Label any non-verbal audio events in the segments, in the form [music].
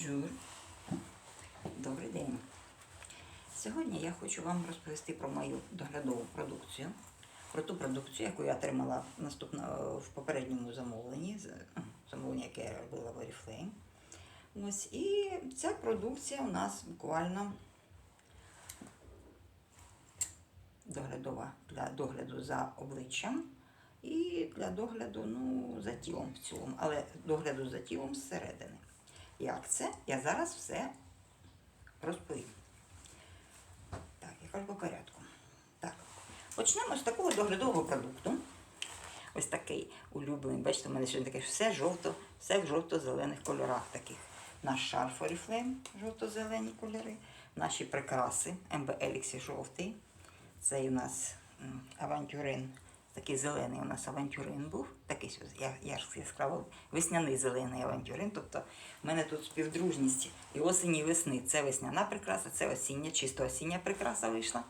Бонжур. Добрий день. Сьогодні я хочу вам розповісти про мою доглядову продукцію, про ту продукцію, яку я отримала наступно в попередньому замовленні, ну, замовлення, яке я робила в Oriflame. Ось, і ця продукція у нас буквально доглядова для догляду за обличчям і для догляду ну, за тілом в цілому, але догляду за тілом зсередини. Як це? Я зараз все розповім. Так, я кажу по порядку. Так, почнемо з такого доглядового продукту. Ось такий улюблений. Бачите, у мене ще таке все жовто, все в жовто-зелених кольорах таких. Наш шарф Oriflame, жовто-зелені кольори, наші прикраси, MB Elixir жовтий. Цей у нас авантюрин, такий зелений у нас авантюрин був, такий я, я ж яскраво весняний зелений авантюрин. Тобто в мене тут співдружність і осені, і весни. Це весняна прикраса, це осіння, чисто осіння прикраса вийшла.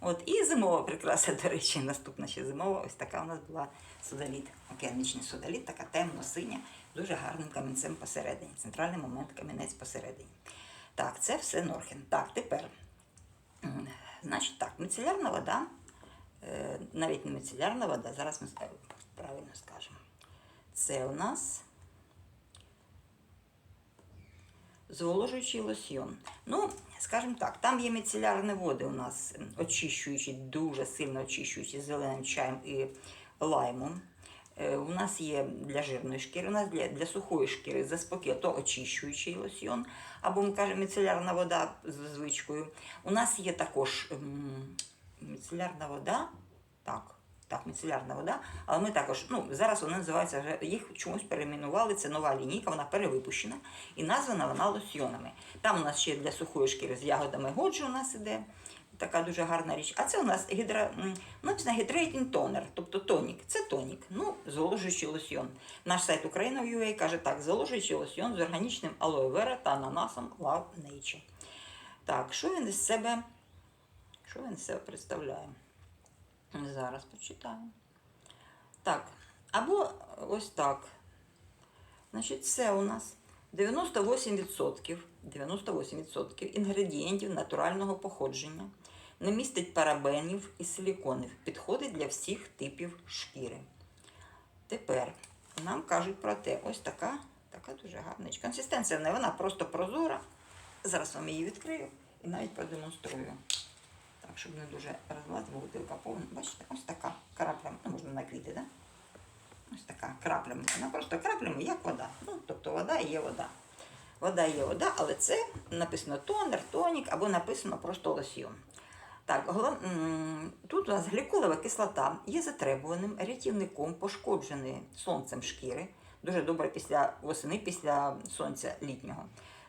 От, і зимова прикраса, до речі, наступна ще зимова. Ось така у нас була судоліт, океанічний судоліт, така темно-синя, дуже гарним камінцем посередині. Центральний момент камінець посередині. Так, це все Норхен. Так, тепер. Значить так, міцелярна вода, навіть не міцелярна вода, зараз ми правильно скажемо. Це у нас зволожуючий лосьйон. Ну, скажімо так, там є міцелярні води у нас очищуючі, дуже сильно очищуючі зеленим чаєм і лаймом. Е, У нас є для жирної шкіри, у нас для, для сухої шкіри заспокій, то очищуючий лосьйон, або ми кажемо міцелярна вода з звичкою. У нас є також міцелярна вода, так, так, міцелярна вода, але ми також, ну, зараз вони називаються вже, їх чомусь перейменували, це нова лінійка, вона перевипущена і названа вона лосьйонами. Там у нас ще для сухої шкіри з ягодами годжу у нас іде. Така дуже гарна річ. А це у нас гідро, написано Hydrating Toner, тобто тонік. Це тонік, ну, зволожуючий лосьйон. Наш сайт Україна UA каже так, зволожуючий лосьйон з органічним алоe вера та ананасом Love Nature. Так, що він із себе, що він себе представляє? Зараз почитаємо. Так, або ось так. Значить, це у нас 98%, 98% інгредієнтів натурального походження, не містить парабенів і силіконів, підходить для всіх типів шкіри. Тепер нам кажуть про те, ось така, така дуже гарна. Консистенція в неї, вона просто прозора. Зараз вам її відкрию і навіть продемонструю. Так, щоб не дуже розлазити, бо бутилка повна. Бачите, ось така крапля, ну можна на квіти, да? Ось така краплями. Вона просто краплями, як вода. Ну, тобто вода є вода. Вода є вода, але це написано тонер, тонік або написано просто лосьйон. Так, голов... тут у нас гліколова кислота є затребуваним рятівником пошкодженої сонцем шкіри. Дуже добре після восени, після сонця літнього.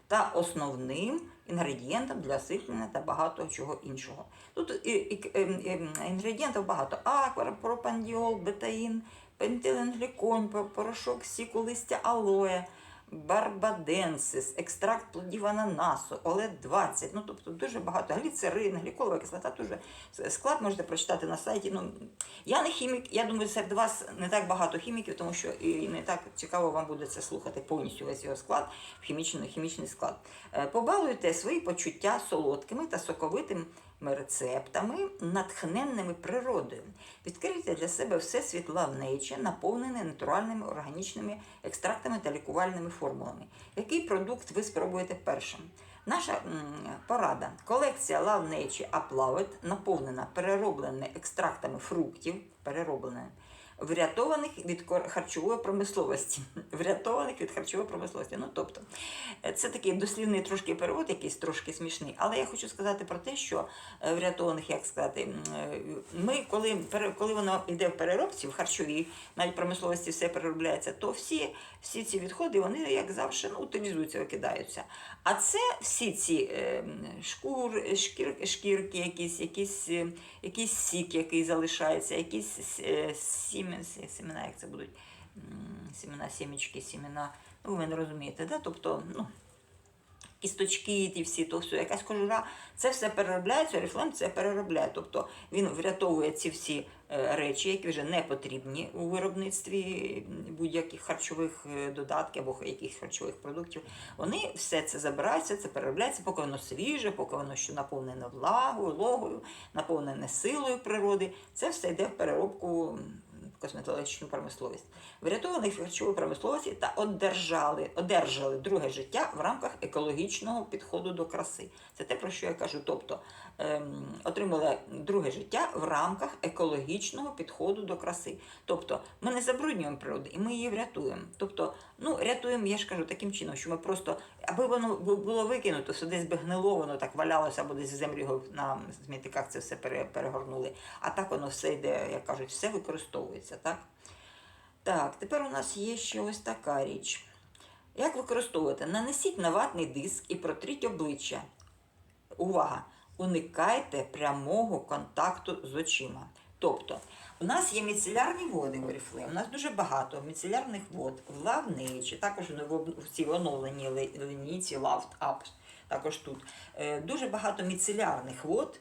Та основним інгредієнтом для освітлення та багато чого іншого. Тут і, і, і, і, інгредієнтів багато: аквар, пропандіол, бетаїн, пентиленгліконь, по- порошок сіку листя алоє, барбаденсис, екстракт плодів ананасу, олет 20. Ну, тобто дуже багато гліцерин, гліколова кислота. Дуже склад можете прочитати на сайті. Ну, я не хімік, я думаю, серед вас не так багато хіміків, тому що і не так цікаво вам буде це слухати повністю весь його склад, хімічний, хімічний склад. Е, Побалуйте свої почуття солодкими та соковитими рецептами, натхненними природою. Відкрийте для себе все світла в наповнене натуральними органічними екстрактами та лікувальними формулами. Який продукт ви спробуєте першим? Наша м, порада. Колекція лавнечі аплавит наповнена переробленими екстрактами фруктів, переробленими, врятованих від харчової промисловості. [laughs] Врятованих від харчової промисловості. Ну, тобто, е, це такий дослівний трошки перевод, якийсь трошки смішний, але я хочу сказати про те, що е, врятованих, як сказати, е, ми, коли, коли воно йде в переробці, в харчовій, навіть промисловості все переробляється, то всі, всі ці відходи, вони, як завжди, ну, утилізуються, викидаються. А це всі ці шкур, шкір, шкірки, якісь, якісь, якийсь сік, який залишається, якісь е, сімен, сімена, як це будуть, м, сімена, сімечки, сімена. Ну, ви мене розумієте, да? тобто, ну, кісточки, ті всі, то все, якась кожура, це все переробляється, Oriflame це переробляє. Тобто він врятовує ці всі е, речі, які вже не потрібні у виробництві будь-яких харчових е, додатків або якихось харчових продуктів. Вони все це забирають, все це переробляється, поки воно свіже, поки воно ще наповнене влагою, логою, наповнене силою природи. Це все йде в переробку косметологічну промисловість. Врятованих харчову промисловості та одержали, одержали друге життя в рамках екологічного підходу до краси. Це те, про що я кажу. Тобто ем, отримали друге життя в рамках екологічного підходу до краси. Тобто ми не забруднюємо природу і ми її врятуємо. Тобто, ну рятуємо, я ж кажу, таким чином, що ми просто, аби воно було викинуто, все десь би гнило, воно так валялося, або десь в землю його на смітниках це все перегорнули. А так воно все йде, як кажуть, все використовується, так? Так, тепер у нас є ще ось така річ. Як використовувати? Нанесіть на ватний диск і протріть обличчя. Увага! Уникайте прямого контакту з очима. Тобто, у нас є міцелярні води в Oriflame, у нас дуже багато міцелярних вод в лавничі, також в цій оновленій лінійці Loved Up, також тут. Е, Дуже багато міцелярних вод,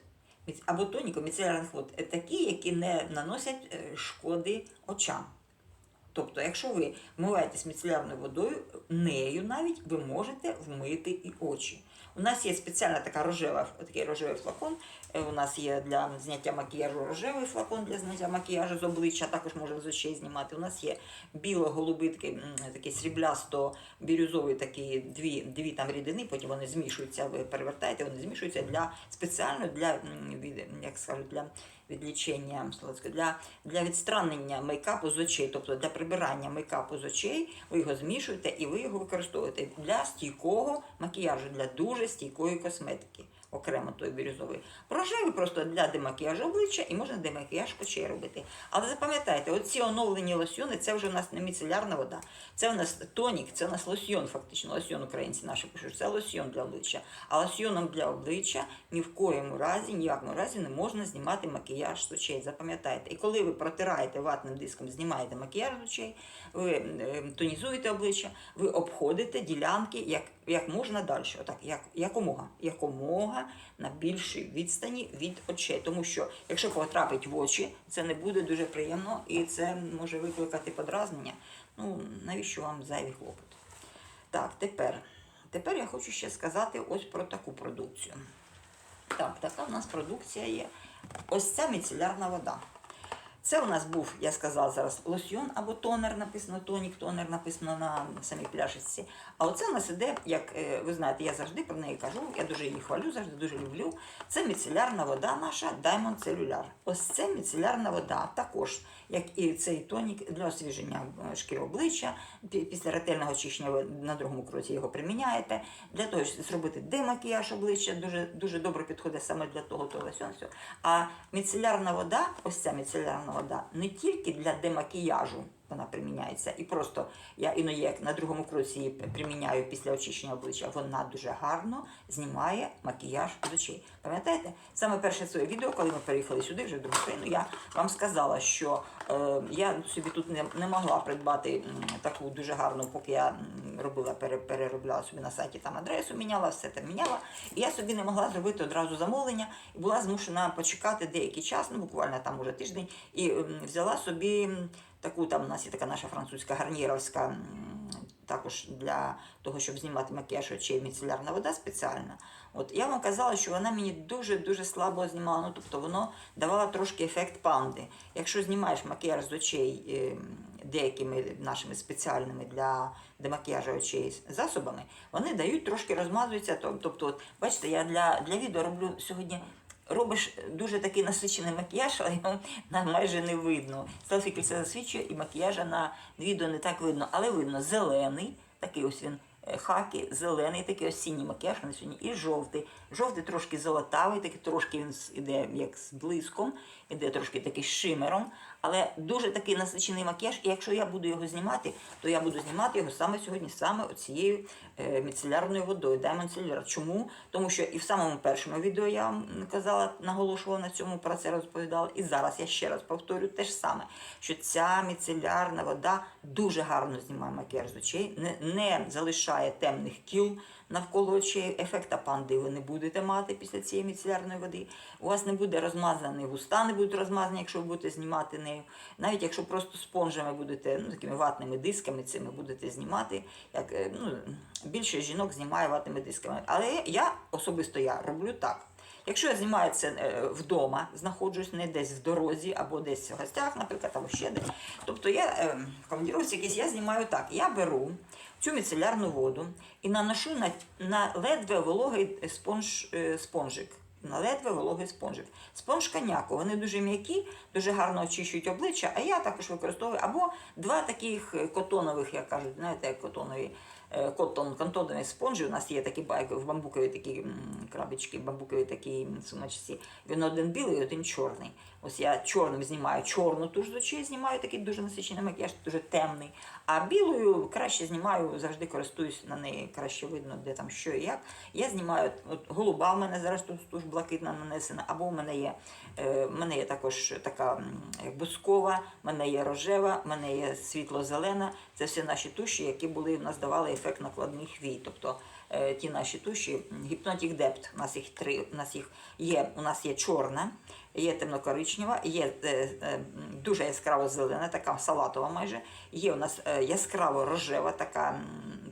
або тоніко міцелярних вод, е, такі, які не наносять е, шкоди очам. Тобто, якщо ви вмиваєтесь міцелярною водою, нею навіть ви можете вмити і очі. У нас є спеціальна така рожева, такий рожевий флакон. Е, У нас є для зняття макіяжу рожевий флакон для зняття макіяжу з обличчя, також можна з очей знімати. У нас є біло-голубий такий, сріблясто-бірюзовий такі дві, дві там рідини, потім вони змішуються, ви перевертаєте, вони змішуються для спеціально для як скажуть, для відлічення для, для відстранення мейкапу з очей, тобто для прибирання мейкапу з очей, ви його змішуєте і ви його використовуєте для стійкого макіяжу, для дуже стійкої косметики. Окремо той бірюзовий. Рожевий просто для демакіяжу обличчя і можна демакіяж очей робити. Але запам'ятайте, оці оновлені лосьйони це вже у нас не міцелярна вода. Це у нас тонік, це у нас лосьйон, фактично. Лосьйон українці наші пишуть. Це лосьйон для обличчя. А лосьйоном для обличчя ні в коєму разі, ніякому разі не можна знімати макіяж з очей. Запам'ятайте. І коли ви протираєте ватним диском, знімаєте макіяж з очей, ви тонізуєте обличчя, ви обходите ділянки як, як можна далі. Отак, як, якомога, якомога на більшій відстані від очей. Тому що якщо потрапить в очі, це не буде дуже приємно і це може викликати подразнення. Ну, навіщо вам зайвий хлопот? Так, тепер. Тепер я хочу ще сказати ось про таку продукцію. Так, така в нас продукція є. Ось ця міцелярна вода. Це у нас був, я сказала зараз, лосьйон або тонер, написано тонік, тонер написано на самій пляшечці. А оце у нас іде, як е, ви знаєте, я завжди про неї кажу, я дуже її хвалю, завжди дуже люблю. Це міцелярна вода наша Diamond Cellular. Ось це міцелярна вода, також, як і цей тонік для освіження шкіри обличчя. Після ретельного очищення на другому кроці його приміняєте. Для того, щоб зробити демакіяж обличчя, дуже, дуже добре підходить саме для того, то все. А міцелярна вода, ось ця міцелярна вода, не тільки для демакіяжу вона приміняється. І просто я іноді як на другому кроці її приміняю після очищення обличчя, вона дуже гарно знімає макіяж з очей. Пам'ятаєте, саме перше своє відео, коли ми переїхали сюди, вже в другу країну, я вам сказала, що е, я собі тут не, не могла придбати м, таку дуже гарну, поки я робила, пере, переробляла собі на сайті там адресу, міняла, все там міняла. І я собі не могла зробити одразу замовлення і була змушена почекати деякий час, ну буквально там уже тиждень, і м, взяла собі таку там у нас є така наша французька гарнірівська. Також для того, щоб знімати макіяж очей міцелярна вода спеціальна. От я вам казала, що вона мені дуже-дуже слабо знімала. Ну, тобто воно давало трошки ефект панди. Якщо знімаєш макіяж з очей е, деякими нашими спеціальними для демакіяжу очей засобами, вони дають трошки розмазуються. Тоб- Тобто, от, бачите, я для, для відео роблю сьогодні. Робиш дуже такий насичений макіяж, але його нам майже не видно. Селфіки це засвідчує, і макіяжа на відео не так видно, але видно зелений, такий ось він хаки, зелений, такий осінній макіяж на сьогодні, і жовтий. Жовтий трошки золотавий, такий трошки він іде як з блиском, іде трошки такий шимером, але дуже такий насичений макіяж. І якщо я буду його знімати, то я буду знімати його саме сьогодні, саме оцією е, міцелярною водою, Diamond Cellular. Чому? Тому що і в самому першому відео я вам казала, наголошувала на цьому, про це розповідала. І зараз я ще раз повторю те ж саме, що ця міцелярна вода дуже гарно знімає макіяж з очей, не, не залишає темних кіл навколо очей, ефекта панди ви не будете мати після цієї міцелярної води. У вас не буде розмазані вуста, не будуть розмазані, якщо ви будете знімати нею. Навіть якщо просто спонжами будете, ну такими ватними дисками цими будете знімати. Як, е, ну, більше жінок знімає ватними дисками. Але я особисто я роблю так. Якщо я знімаю це е, вдома, знаходжусь не десь в дорозі або десь в гостях, наприклад, або ще десь. Тобто я е, командіровці якісь я знімаю так. Я беру цю міцелярну воду і наношу на, на ледве вологий спонж, е, спонжик. На ледве вологий спонжик. Спонж коняку. Вони дуже м'які, дуже гарно очищують обличчя, а я також використовую або два таких е, котонових, як кажуть, знаєте, котонові е, котон, кантонові спонжі. У нас є такі ба- в бамбукові такі м, крабички, бамбукові такі м, сумочці. Він один білий, один чорний. Ось я чорним знімаю чорну туш з очей, знімаю такий дуже насичений макіяж, дуже темний. А білою краще знімаю, завжди користуюсь на неї, краще видно, де там що і як. Я знімаю, от голуба в мене зараз тут туш блакитна нанесена, або в мене є, е, мене є також така бускова, мене є рожева, мене є світло-зелена. Це всі наші туші, які були в нас давали ефект накладних вій. Тобто е, ті наші туші, Hypnotic Depth, у нас їх три, у нас їх є, у нас є чорна, є темнокоричнева, є е, е, дуже яскраво зелена, така салатова майже. Є у нас е, яскраво рожева, така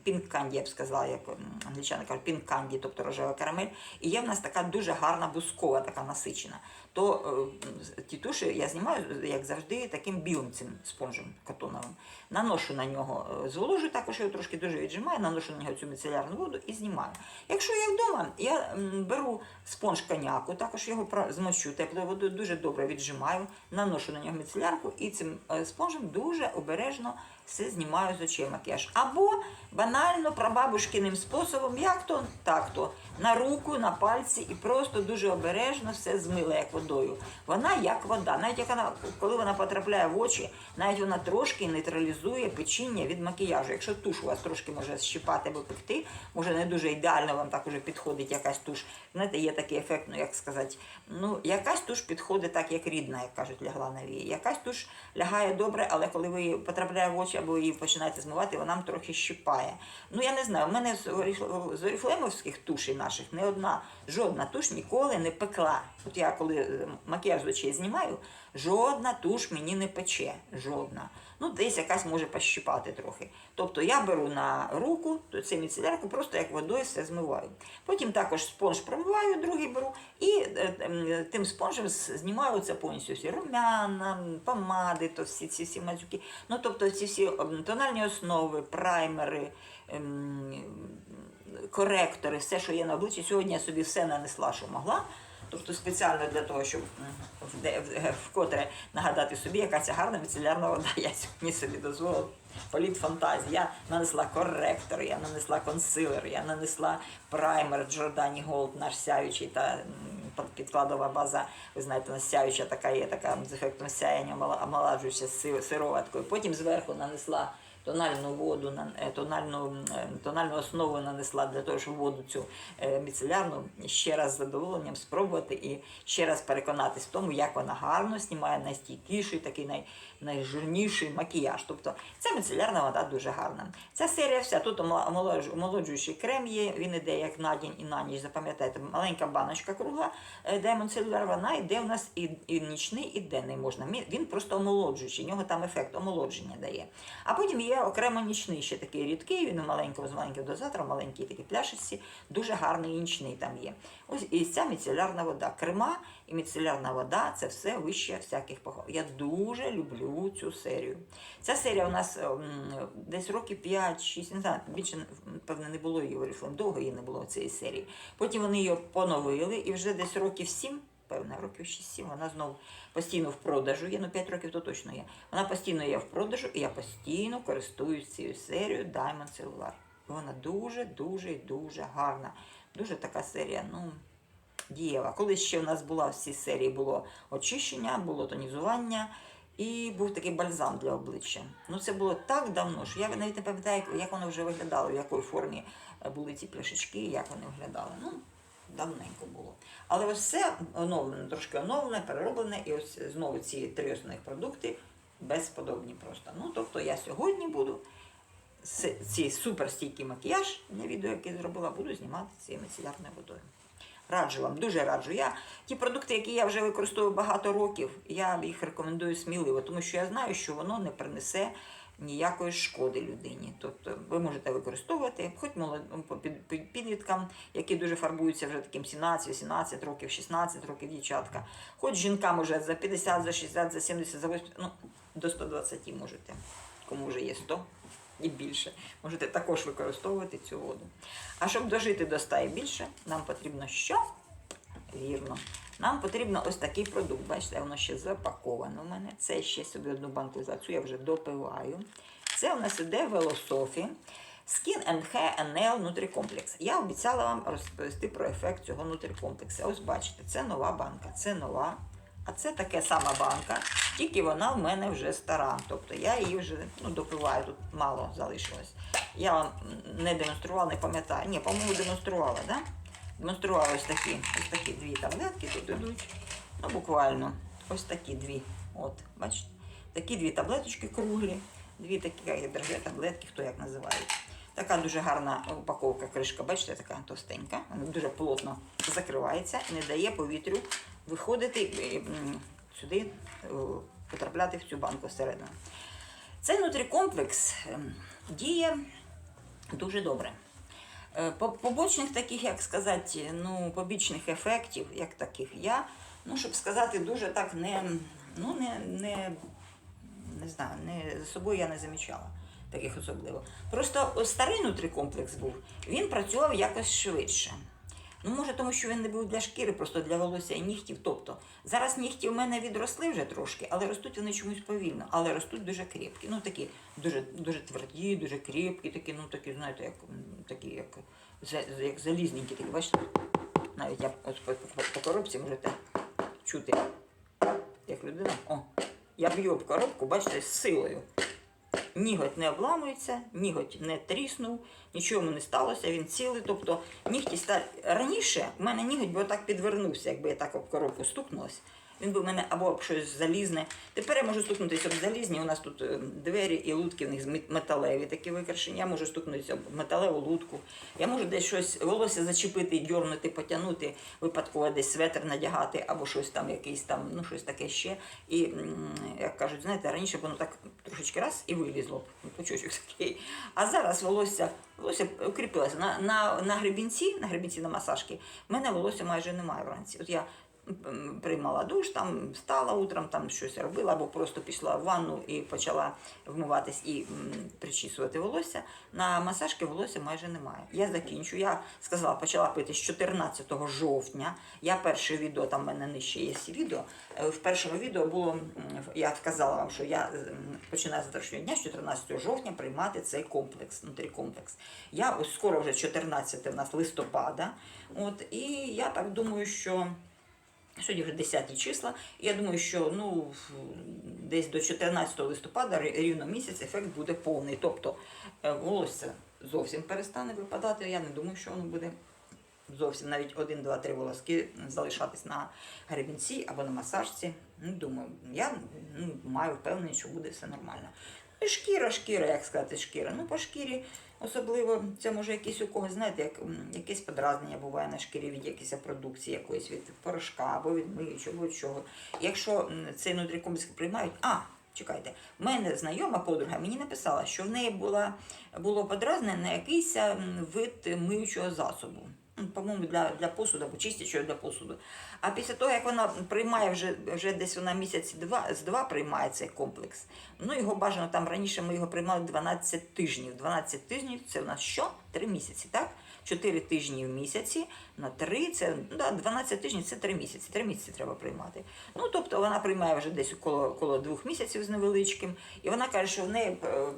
пінк канді, я б сказала, як англічани кажуть, пінк канді, тобто рожева карамель. І є в нас така дуже гарна бускова, така насичена. То е, ті туші я знімаю, як завжди, таким білим цим спонжем катоновим. Наношу на нього, зволожу також його трошки дуже віджимаю, наношу на нього цю міцелярну воду і знімаю. Якщо я вдома, я беру спонж коняку, також його змочу теплою водою, дуже добре віджимаю, наношу на нього міцелярку і цим е, спонжем дуже обережно все знімаю з очей макіяж. Або банально прабабушкиним способом, як то, так то, на руку, на пальці і просто дуже обережно все змила як водою. Вона як вода. Навіть як вона, коли вона потрапляє в очі, навіть вона трошки нейтралізує печіння від макіяжу. Якщо туш у вас трошки може щипати або пекти, може не дуже ідеально вам так уже підходить якась туш. Знаєте, є такий ефект, ну як сказати, ну якась туш підходить так, як рідна, як кажуть, лягла на вії. Якась туш лягає добре, але коли ви потрапляє в очі або її починаєте змивати, вона трохи щипає. Ну я не знаю, в мене з оріфлемовських тушей наших не одна, жодна туш ніколи не пекла. От я коли е, макіяж з очей знімаю, жодна туш мені не пече. Жодна. Ну, десь якась може пощипати трохи. Тобто я беру на руку, це міцелярку, просто як водою все змиваю. Потім також спонж промиваю, другий беру, і е, ем, тим спонжем знімаю це повністю всі румяна, помади, то всі ці всі мазюки. Ну, тобто ці всі ем, тональні основи, праймери. ем, коректори, все, що є на обличчі. Сьогодні я собі все нанесла, що могла. Тобто спеціально для того, щоб вкотре нагадати собі, яка ця гарна міцелярна вода. Я сьогодні собі дозволила політ фантазії. Я нанесла коректор, я нанесла консилер, я нанесла праймер Джордані Голд, наш сяючий та підкладова база. Ви знаєте, нас сяюча така є, така з ефектом сяєння, омала- омолоджуюча сироваткою. Потім зверху нанесла тональну воду, е, тональну, е, тональну основу нанесла для того, щоб воду цю е, міцелярну ще раз з задоволенням спробувати і ще раз переконатись в тому, як вона гарно знімає найстійкіший, такий най, найжирніший макіяж. Тобто ця міцелярна вода дуже гарна. Ця серія вся тут омолоджуючий крем є, він іде як на день і на ніч. Запам'ятайте, маленька баночка кругла Diamond Cellular, вона йде у нас і, і нічний, і денний можна. Він просто омолоджуючий, нього там ефект омолодження дає. А потім є окремо нічний, ще такий рідкий, він у маленькому з маленьким дозатором, маленькій такій пляшечці, дуже гарний нічний там є. Ось і ця міцелярна вода. Крема і міцелярна вода це все вище всяких похвал. Я дуже люблю цю серію. Ця серія у нас ем, десь років 5-6, не знаю, більше певне не було її в Oriflame, довго її не було цієї серії. Потім вони її поновили і вже десь років 7 Певне, років 6-7, вона знову постійно в продажу є, ну 5 років то точно є. Вона постійно є в продажу, і я постійно користуюсь цією серією Diamond Cellular. Вона дуже, дуже і дуже гарна. Дуже така серія, ну, дієва. Колись ще в нас була в цій серії було очищення, було тонізування і був такий бальзам для обличчя. Ну це було так давно, що я навіть не пам'ятаю, як- воно вже виглядало, в якої формі були ці пляшечки, як вони виглядали. Ну, давненько було. Але ось все оновлене, трошки оновлене, перероблене, і ось знову ці три основних продукти безподобні просто. Ну, тобто я сьогодні буду цей суперстійкий макіяж на відео, яке я зробила, буду знімати цією міцелярною водою. Раджу вам, дуже раджу. Я ті продукти, які я вже використовую багато років, я їх рекомендую сміливо, тому що я знаю, що воно не принесе ніякої шкоди людині. Тобто ви можете використовувати, хоч під- підліткам, які дуже фарбуються вже таким 17, 18 років, 16 років дівчатка, хоч жінкам уже за 50, за 60, за 70, за 80, ну, до 120 можете, кому вже є 100 і більше. Можете також використовувати цю воду. А щоб дожити до 100 і більше, нам потрібно що? Вірно. Нам потрібно ось такий продукт. Бачите, воно ще запаковано у мене. Це ще собі одну банку за цю я вже допиваю. Це у нас іде Велософі. Skin and Hair Nail Nutri-Complex. Я обіцяла вам розповісти про ефект цього нутрикомплексу. Ось бачите, це нова банка, це нова. А це така сама банка, тільки вона в мене вже стара. Тобто я її вже ну, допиваю, тут мало залишилось. Я вам не демонструвала, не пам'ятаю. Ні, по-моєму, демонструвала, да? Демонструвала ось такі, ось такі дві таблетки тут ідуть. Ну, буквально ось такі дві. От, бачите? Такі дві таблеточки круглі, дві такі держи таблетки, хто як називає. Така дуже гарна упаковка, кришка, бачите, така товстенька. Вона дуже плотно закривається не дає повітрю виходити е, сюди, е, потрапляти в цю банку всередину. Цей нутрикомплекс ем, діє дуже добре. Е, по- Побочних таких, як сказати, ну, побічних ефектів, як таких я, ну, щоб сказати, дуже так не, ну, не, не, не знаю, не, за собою я не замічала таких особливо. Просто старий нутрикомплекс був, він працював якось швидше. Ну, може, тому що він не був для шкіри, просто для волосся і нігтів. Тобто, зараз нігті в мене відросли вже трошки, але ростуть вони чомусь повільно, але ростуть дуже крепкі. Ну, такі дуже, дуже тверді, дуже крепкі, такі, ну такі, знаєте, як такі, як, як залізненькі, такі, бачите? Навіть я по, по, по коробці можете чути, як людина. О, я б'ю об коробку, бачите, з силою. Ніготь не обламується, ніготь не тріснув, нічого не сталося, він цілий. Тобто нігті стар... раніше в мене ніготь би отак підвернувся, якби я так об коробку стукнулась. Він би в мене або щось залізне. Тепер я можу стукнутися об залізні. У нас тут е, двері і лутки в них металеві такі викрашені. Я можу стукнутися об металеву лутку. Я можу десь щось волосся зачепити, дьорнути, потягнути, випадково десь светр надягати, або щось там, якийсь там, ну щось таке ще. І як кажуть, знаєте, раніше воно так трошечки раз і вилізло б. ну, [laughs] такий. А зараз волосся, волосся укріпилося. На, на, на гребінці, на гребінці на масажки, в мене волосся майже немає вранці. От я приймала душ, там встала утром, там щось робила, або просто пішла в ванну і почала вмиватись і причісувати волосся. На масажки волосся майже немає. Я закінчу. Я сказала, почала пити з 14 жовтня. Я перше відео, там в мене нижче є відео. Е, В першому відео було, я сказала вам, що я починаю з завтрашнього дня, з 14 жовтня, приймати цей комплекс, нутрикомплекс. Я ось скоро вже 14 в нас листопада. От, і я так думаю, що. Сьогодні вже 10 числа. Я думаю, що ну, десь до 14 листопада рівно місяць ефект буде повний. Тобто е, волосся зовсім перестане випадати. Я не думаю, що воно буде зовсім навіть один, два, три волоски залишатись на гребінці або на масажці. Ну, думаю, я ну, маю впевненість, що буде все нормально. Шкіра, шкіра, як сказати, шкіра. Ну, по шкірі особливо це може якийсь у когось, знаєте, як якесь подразнення буває на шкірі від якоїсь продукції, якоїсь від порошка або від миючого, чого. Якщо цей нутрикомплекс приймають, а. Чекайте, в мене знайома подруга мені написала, що в неї була, було подразнення на якийсь вид миючого засобу. По-моєму, для, для посуду або чистячою для посуду. А після того, як вона приймає вже, вже десь вона місяць два, з два приймає цей комплекс. Ну, його бажано там раніше ми його приймали 12 тижнів. 12 тижнів це у нас що? 3 місяці, так? 4 тижні в місяці на 3, це ну, да, 12 тижнів це 3 місяці. 3 місяці треба приймати. Ну, тобто вона приймає вже десь коло, коло 2 місяців з невеличким. І вона каже, що в неї, е, е,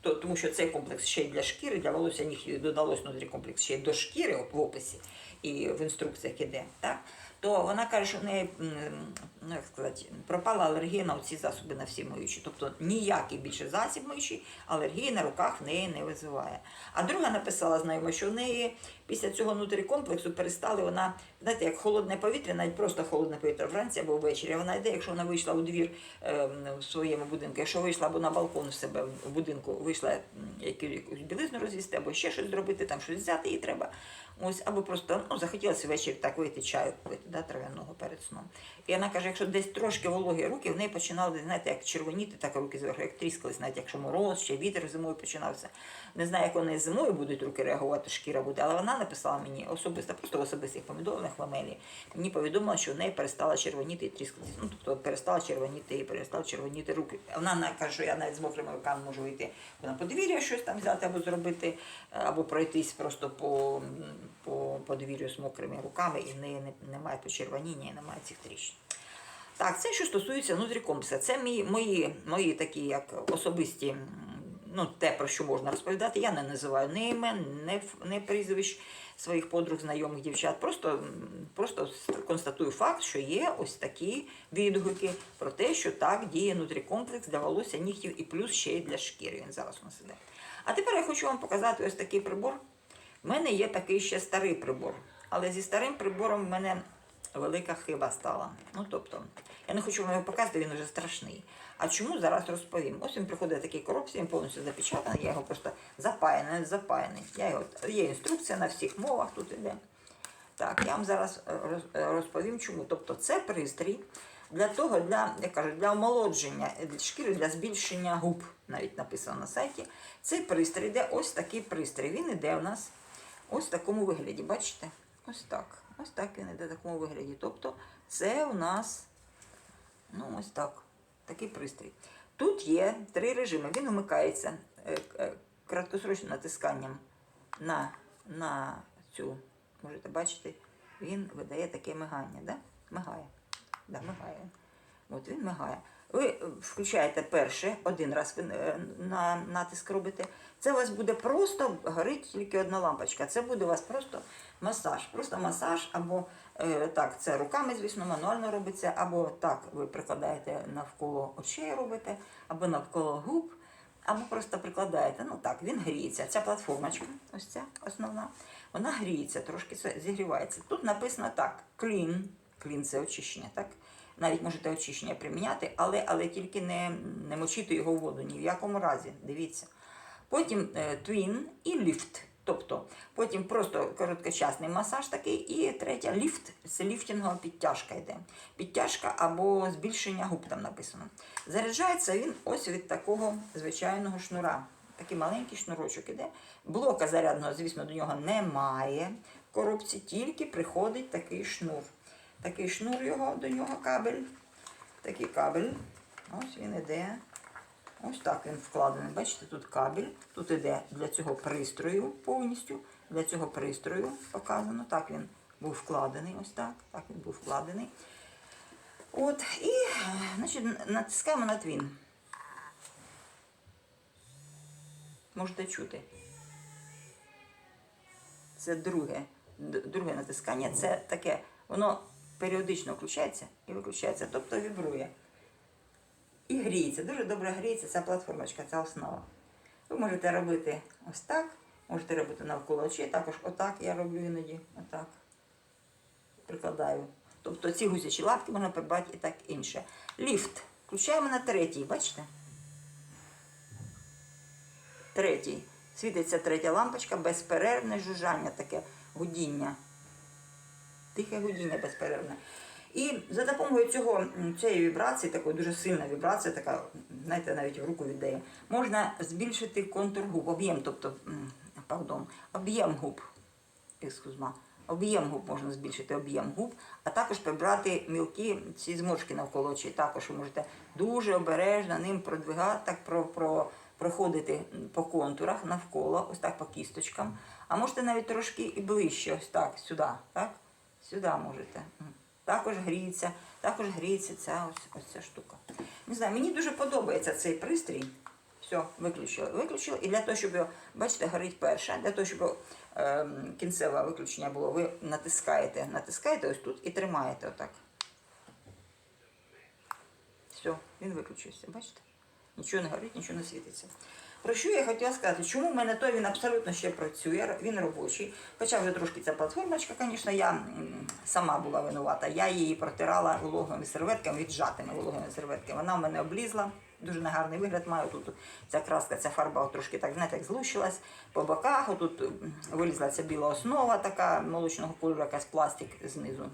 то, тому що цей комплекс ще й для шкіри, для волосся їх додалось внутрі комплекс ще й до шкіри в описі і в інструкціях іде. Так? То вона каже, що в неї як сказати, пропала алергія на ці засоби на всі миючі. Тобто ніякий більше засіб миючий алергії на руках в неї не визиває. А друга написала знайома, що в неї після цього нутрикомплексу перестали вона знаєте, як холодне повітря, навіть просто холодне повітря вранці або ввечері. Вона йде, якщо вона вийшла у двір е, в своєму будинку, якщо вийшла або на балкон у себе в будинку, вийшла якусь білизну розвісти, або ще щось зробити, там щось взяти їй треба. Ось, або просто ну, захотілося ввечері так вийти чаю пити, да, трав'яного перед сном. І вона каже, якщо десь трошки вологі руки, в неї починали, знаєте, як червоніти, так руки зверху, як тріскались, навіть якщо мороз, ще вітер зимою починався. Не знаю, як вони зимою будуть руки реагувати, шкіра буде, але вона написала мені особисто, просто в особистих помідорних ламелі. Мені повідомила, що в неї перестала червоніти і тріскатися. Ну, тобто перестала червоніти і перестала червоніти руки. Вона на- каже, що я навіть з мокрими руками можу вийти на подвір'я, щось там взяти або зробити, або пройтись просто по, по подвір'ю з мокрими руками, і в неї немає почервоніння, і немає цих тріщин. Так, це що стосується внутрікомплекса. Це мої, мої, мої такі як особисті, ну, те, про що можна розповідати. Я не називаю ні імен, ф- ні прізвищ своїх подруг, знайомих дівчат. Просто, просто констатую факт, що є ось такі відгуки про те, що так діє нутрікомплекс для волосся, нігтів і плюс ще й для шкіри. Він зараз у нас іде. А тепер я хочу вам показати ось такий прибор. У мене є такий ще старий прибор, але зі старим прибором в мене велика хиба стала. Ну тобто, я не хочу вам його показувати, він вже страшний. А чому зараз розповім? Ось він приходить в такій коробці, він повністю запечатаний, я його просто запаяний, запаяний. Я його, є інструкція на всіх мовах тут іде. Так, я вам зараз е, е, розповім чому. Тобто це пристрій для того, для, як кажуть, для омолодження е, шкіри, для збільшення губ, навіть написано на сайті. Цей пристрій йде ось такий пристрій. Він іде у нас ось в такому вигляді. Бачите? Ось так. Ось так він іде в такому вигляді. Тобто це у нас, ну ось так, такий пристрій. Тут є три режими. Він вмикається е, е, краткосрочним натисканням на, на цю, можете бачити, він видає таке мигання, да? Мигає. Да, мигає. От він мигає. Ви е, включаєте перше, один раз е, на натиск робите. Це у вас буде просто горить тільки одна лампочка. Це буде у вас просто масаж. Просто масаж, або е, так, це руками, звісно, мануально робиться, або так ви прикладаєте навколо очей робите, або навколо губ. Або просто прикладаєте, ну так, він гріється. Ця платформочка, ось ця основна, вона гріється, трошки зігрівається. Тут написано так: clean, clean це очищення, так? Навіть можете очищення приміняти, але, але тільки не, не мочити його в воду ні в якому разі. Дивіться. Потім е, twin і lift. Тобто потім просто короткочасний масаж такий, і третя ліфт це ліфтингова підтяжка йде. Підтяжка або збільшення губ там написано. Заряджається він ось від такого звичайного шнура. Такий маленький шнурочок іде. Блока зарядного, звісно, до нього немає. В коробці тільки приходить такий шнур. Такий шнур його до нього кабель. Такий кабель. Ось він іде. Ось так він вкладений. Бачите, тут кабель, тут іде для цього пристрою повністю. Для цього пристрою показано. Так він був вкладений. Ось так. Так він був вкладений. От, і значить, натискаємо на твін. Можете чути. Це друге, друге натискання. Це таке, воно періодично включається і виключається, тобто вібрує. І гріється, дуже добре гріється ця платформочка, ця основа. Ви можете робити ось так, можете робити навколо очей, також отак я роблю іноді, отак. Прикладаю. Тобто ці гусячі лапки можна придбати і так інше. Ліфт. Включаємо на третій, бачите? Третій. Світиться третя лампочка, безперервне жужжання, таке гудіння. Тихе гудіння безперервне. І за допомогою цього, цієї вібрації, такої дуже сильна вібрація, така, знаєте, навіть в руку віддає, можна збільшити контур губ, об'єм, тобто, пардон, об'єм губ. Ескузма. Об'єм губ можна збільшити, об'єм губ, а також прибрати мілкі ці зморшки навколо очей. Також ви можете дуже обережно ним продвигати, так про, про, проходити по контурах навколо, ось так по кісточкам. А можете навіть трошки і ближче, ось так, сюди, так? Сюди можете. Також гріється, також гріється ця ось, ось ця штука. Не знаю, мені дуже подобається цей пристрій. Все, виключили. Виключили. І для того, щоб бачите, горить перша, для того, щоб ем, кінцеве виключення було, ви натискаєте, натискаєте ось тут і тримаєте отак. Все, він виключився, бачите? нічого не горить, нічого не світиться. Про що я хотіла сказати? Чому в мене той він абсолютно ще працює, він робочий. Хоча вже трошки ця платформочка, звісно, я сама була винувата. Я її протирала вологими серветками, віджатими вологими серветками. Вона в мене облізла. Дуже негарний вигляд має. Тут ця краска, ця фарба трошки так, знаєте, як злущилась по боках. Отут вилізла ця біла основа, така молочного кольору, якась пластик знизу.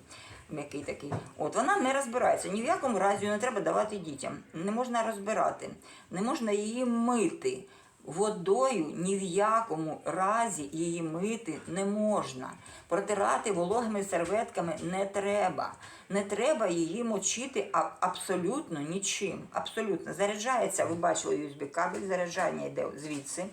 М'який такий. От вона не розбирається. Ні в якому разі не треба давати дітям. Не можна розбирати, не можна її мити. Водою ні в якому разі її мити не можна. Протирати вологими серветками не треба. Не треба її мочити абсолютно нічим. Абсолютно. Заряджається, ви бачили USB кабель, заряджання йде звідси.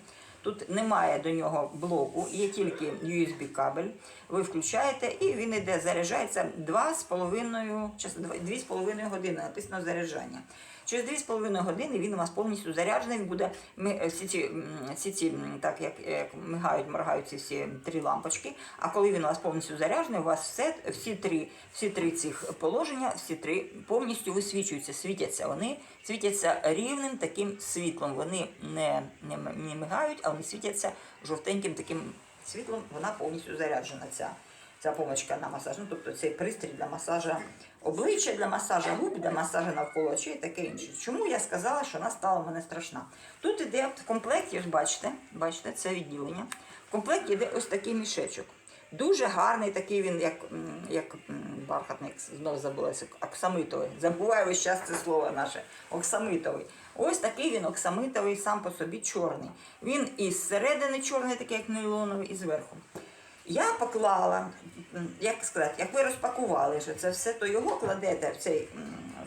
Тут немає до нього блоку, є тільки USB кабель. Ви включаєте і він іде, заряджається 2,5 2,5 години, написано заряджання. Через 2,5 години він у вас повністю заряджений, буде ми, всі ці, всі ці так як, як мигають, моргають ці всі три лампочки. А коли він у вас повністю заряджений, у вас все, всі три, всі три цих положення, всі три повністю висвічуються, світяться. Вони світяться рівним таким світлом. Вони не, не, не мигають, а вони світяться жовтеньким таким світлом. Вона повністю заряджена. Ця ця помочка на масаж. Ну, тобто цей пристрій для масажа обличчя, для масажа губ, для масажа навколо очей і таке інше. Чому я сказала, що вона стала мене страшна? Тут іде в комплекті, ось бачите, бачите, це відділення. В комплекті йде ось такий мішечок. Дуже гарний, такий він, як, як м, бархатник, знову забулася, оксамитовий. Забуваю весь час це слово наше. Оксамитовий. Ось такий він оксамитовий сам по собі чорний. Він і зсередини чорний, такий як нейлоновий, і зверху. Я поклала, як сказати, як ви розпакували, що це все, то його кладете в цей,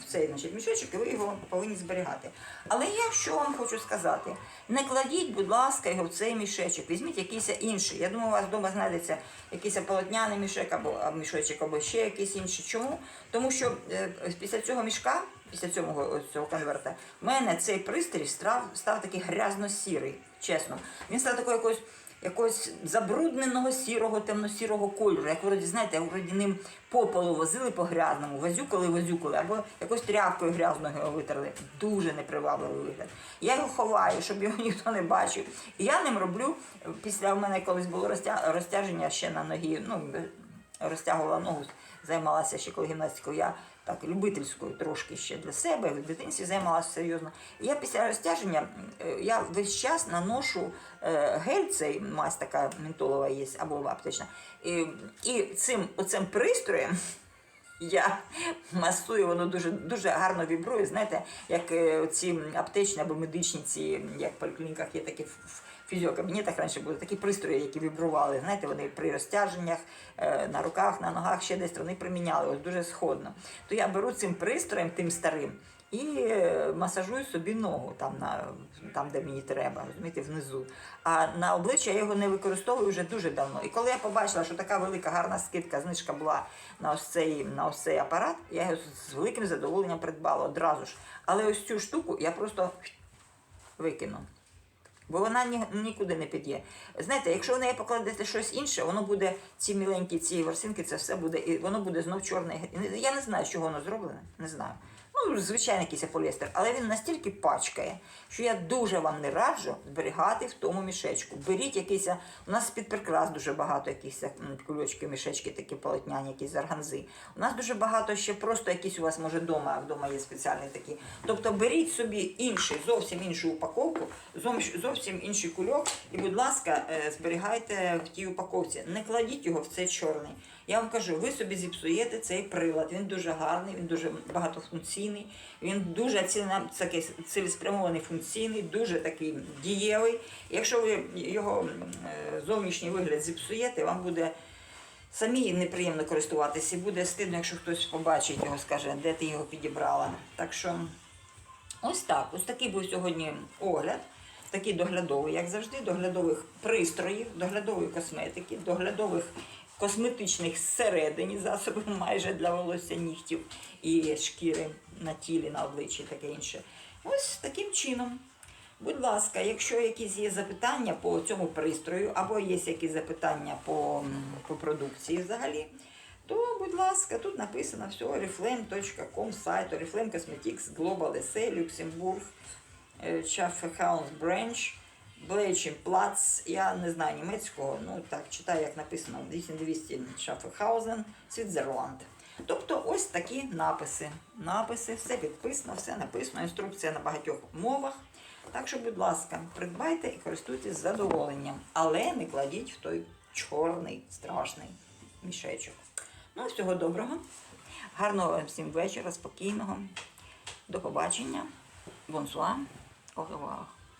в цей значить, мішечок, і ви його повинні зберігати. Але я що вам хочу сказати? Не кладіть, будь ласка, його в цей мішечок. Візьміть якийсь інший. Я думаю, у вас вдома знайдеться якийсь полотняний мішек або мішечок, або ще якийсь інший. Чому? Тому що е, після цього мішка. Після цього, цього конверта, в мене цей пристрій став, став такий грязно-сірий, чесно. Він став такою якоюсь якогось забрудненого сірого, темно-сірого кольору, як вроді, знаєте, вроді ним по полу возили по грязному, возюкали, возюкали, або якось тряпкою грязною його витерли. Дуже непривабливий вигляд. Я його ховаю, щоб його [laughs] ніхто не бачив. І я ним роблю, після в мене колись було розтя- розтяження ще на ногі, ну, розтягувала ногу, займалася ще коли гімнастикою. Так любительською трошки ще для себе, в дитинстві займалася серйозно. Я після розтяження е, я весь час наношу е, гель, цей мазь така ментолова є, або аптечна. І, і цим оцим пристроєм. Я масую, воно дуже дуже гарно вібрує. Знаєте, як е, ці аптечні або медичні, ці, як в поліклініках є такі фізіокабінетах раніше були такі пристрої, які вібрували. Знаєте, вони при розтяженнях е, на руках, на ногах, ще десь вони приміняли, ось дуже сходно. То я беру цим пристроєм, тим старим, і е, масажую собі ногу там, на, там, де мені треба, розумієте, внизу. А на обличчя я його не використовую вже дуже давно. І коли я побачила, що така велика гарна скидка, знижка була на ось цей, на ось цей апарат, я його з великим задоволенням придбала одразу ж. Але ось цю штуку я просто викину. Бо вона ні, нікуди не під'є. Знаєте, якщо в неї покладете щось інше, воно буде ці міленькі ці ворсинки, це все буде, і воно буде знов чорне. Я не знаю, з чого воно зроблене, не знаю. Ну, звичайно, якийсь поліестер, але він настільки пачкає, що я дуже вам не раджу зберігати в тому мішечку. Беріть якийсь, у нас під прикрас дуже багато якісь кульочки, мішечки, такі полотняні, якісь з органзи. У нас дуже багато ще просто якісь у вас, може, вдома, вдома є спеціальні такі. Тобто беріть собі інший, зовсім іншу упаковку, зовсім- зовсім інший кульок, і, будь ласка, е, зберігайте в тій упаковці. Не кладіть його в цей чорний. Я вам кажу, ви собі зіпсуєте цей прилад. Він дуже гарний, він дуже багатофункційний, він дуже такий цілеспрямований функційний, дуже такий дієвий. Якщо ви його е, зовнішній вигляд зіпсуєте, вам буде самі неприємно користуватися і буде стидно, якщо хтось побачить його, скаже, де ти його підібрала. Так що ось так, ось такий був сьогодні огляд. Такий доглядовий, як завжди, доглядових пристроїв, доглядової косметики, доглядових косметичних зсередині засобів майже для волосся нігтів і шкіри на тілі, на обличчі, таке інше. Ось таким чином. Будь ласка, якщо якісь є запитання по цьому пристрою, або є якісь запитання по, по продукції взагалі, то, будь ласка, тут написано все, oriflame.com сайт, Oriflame Cosmetics Global SA, Люксембург, Schaffhaus Branch, Блейчин Плац. Я не знаю німецького, ну так читаю, як написано 8200 Schaffhausen, Світзерланд. Тобто ось такі написи. Написи, все підписано, все написано, інструкція на багатьох мовах. Так що, будь ласка, придбайте і користуйтесь задоволенням, але не кладіть в той чорний страшний мішечок. Ну, всього доброго. Гарного вам всім вечора, спокійного. До побачення. Бонсуа. Revoir.